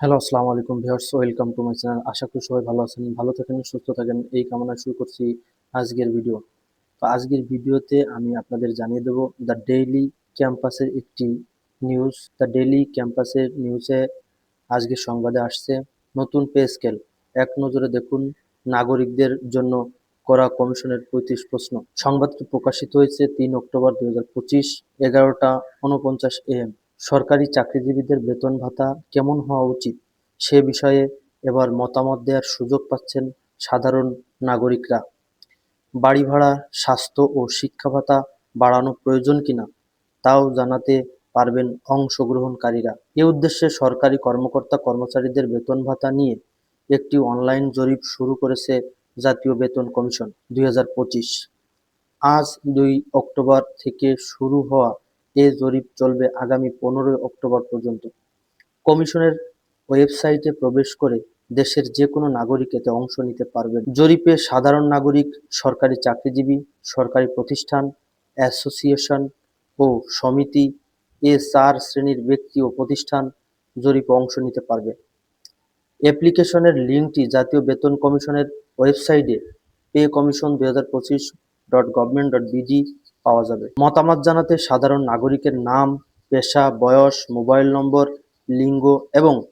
Hello আসসালামু আলাইকুম viewers, welcome to my channel. আশা করি সবাই ভালো আছেন, ভালো থাকেন, সুস্থ থাকেন। এই কামনা শুরু করছি আজকের ভিডিও। তো আজকের ভিডিওতে আমি আপনাদের জানিয়ে দেব, দ্য ডেইলি ক্যাম্পাসের একটি নিউজ। দ্য ডেইলি ক্যাম্পাসের নিউজে আজকের সংবাদে আসছে, নতুন পে স্কেল। এক নজরে দেখুন, নাগরিকদের জন্য করা কমিশনের পঁয়ত্রিশ প্রশ্ন। সংবাদটি প্রকাশিত হয়েছে তিন অক্টোবর দুই হাজার পঁচিশ, এগারোটা উনপঞ্চাশ এম। সরকারি চাকরিজীবীদের বেতন ভাতা কেমন হওয়া উচিত? সে বিষয়ে এবার মতামত দেওয়ার সুযোগ পাচ্ছেন সাধারণ নাগরিকরা। বাড়ি ভাড়া স্বাস্থ্য ও শিক্ষা ভাতা বাড়ানো প্রয়োজন কিনা তাও জানাতে পারবেন অংশগ্রহণকারীরা। এ উদ্দেশ্যে সরকারি কর্মকর্তা কর্মচারীদের বেতন ভাতা নিয়ে একটি অনলাইন জরিপ শুরু করেছে জাতীয় বেতন কমিশন দুই হাজার পঁচিশ। আজ দুই অক্টোবর থেকে শুরু হওয়া এ জরিপ চলবে আগামী পনেরোই অক্টোবর পর্যন্ত। কমিশনের ওয়েবসাইটে প্রবেশ করে দেশের যে কোনো নাগরিক এতে অংশ নিতে পারবেন। জরিপে সাধারণ নাগরিক, সরকারি চাকরিজীবী, সরকারি প্রতিষ্ঠান, অ্যাসোসিয়েশন ও সমিতি এ চার শ্রেণির ব্যক্তি ও প্রতিষ্ঠান জরিপে অংশ নিতে পারবে। অ্যাপ্লিকেশনের লিঙ্কটি জাতীয় বেতন কমিশনের ওয়েবসাইটে পে কমিশন দুই হাজার পঁচিশ ডট গভর্নমেন্ট ডট বিডি পাওয়া যাবে। মতামত জানাতে সাধারণ নাগরিকের নাম, পেশা, বয়স, মোবাইল নম্বর, লিঙ্গ এবং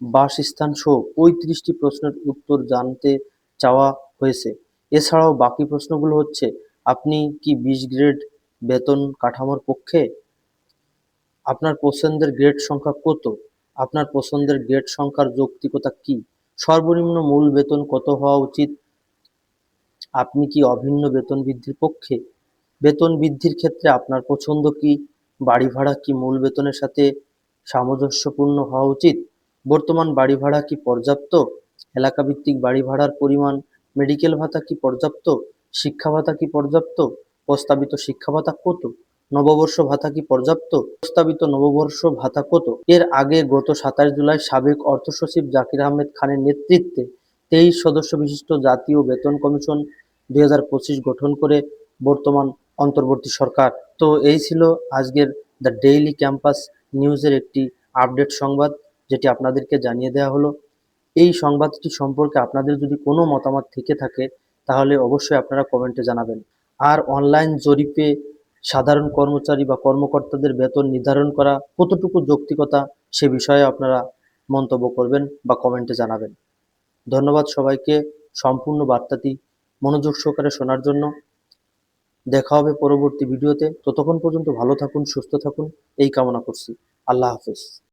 বাসস্থান সহ পঁয়ত্রিশটি প্রশ্নের উত্তর জানতে চাওয়া হয়েছে। এছাড়াও বাকি প্রশ্নগুলো হচ্ছে, আপনি কি বিশ গ্রেড বেতন কাঠামোর পক্ষে? আপনার পছন্দের গ্রেড সংখ্যা কত? আপনার পছন্দের গ্রেড সংখ্যার যৌক্তিকতা কি? সর্বনিম্ন মূল বেতন কত হওয়া উচিত? আপনি কি অভিন্ন বেতন বৃদ্ধির পক্ষে? বেতন বৃদ্ধির ক্ষেত্রে আপনার পছন্দ কি? বাড়ি ভাড়া কি মূল বেতনের সাথে সামঞ্জস্যপূর্ণ হওয়া উচিত? বর্তমান বাড়ি ভাড়া কি পর্যাপ্ত? এলাকাভিত্তিক বাড়ি ভাড়ার পরিমাণ? মেডিকেল ভাতা কি পর্যাপ্ত? শিক্ষা ভাতা কি পর্যাপ্ত? প্রস্তাবিত শিক্ষা ভাতা কত? নববর্ষ ভাতা কি পর্যাপ্ত? প্রস্তাবিত নববর্ষ ভাতা কত? এর আগে গত সাতাশ জুলাই সাবেক অর্থ সচিব জাকির আহমেদ খানের নেতৃত্বে তেইশ সদস্য বিশিষ্ট জাতীয় বেতন কমিশন দুই হাজার পঁচিশ গঠন করে বর্তমান অন্তর্বর্তী সরকার। তো এই ছিল আজকের দ্য ডেইলি ক্যাম্পাস নিউজের একটি আপডেট সংবাদ, যেটি আপনাদেরকে জানিয়ে দেওয়া হলো। এই সংবাদটি সম্পর্কে আপনাদের যদি কোনো মতামত থেকে থাকে, তাহলে অবশ্যই আপনারা কমেন্টে জানাবেন। আর অনলাইন জরিপে সাধারণ কর্মচারী বা কর্মকর্তাদের বেতন নির্ধারণ করা কতটুকু যৌক্তিকতা, সে বিষয়ে আপনারা মন্তব্য করবেন বা কমেন্টে জানাবেন। ধন্যবাদ সবাইকে। সম্পূর্ণ বার্তাটি মনোযোগ সহকারে শোনার জন্য দেখা হবে পরবর্তী ভিডিওতে। ততক্ষণ পর্যন্ত ভালো থাকুন, সুস্থ থাকুন। এই কামনা করছি। আল্লাহ হাফেজ।